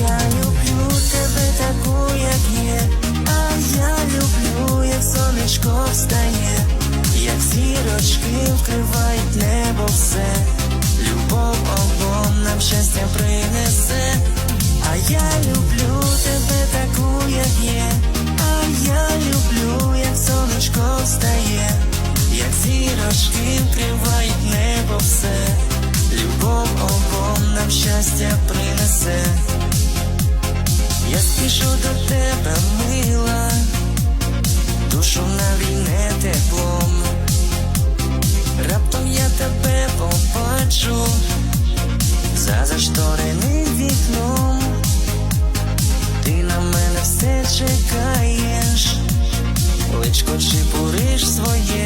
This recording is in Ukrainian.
Я люблю тебе таку, як є, а я люблю, як сонечко встає, як зірочки вкривають небо все, любов обом нам щастя принесе, а я люблю тебе таку, як є, а я люблю, як сонечко встає, як зірочки вкривають небо все, спішу до тебе мила, душу на війне теплом, раптом я тебе побачу, за заштореним вікном, ти на мене все чекаєш, личко чи пуриш своє.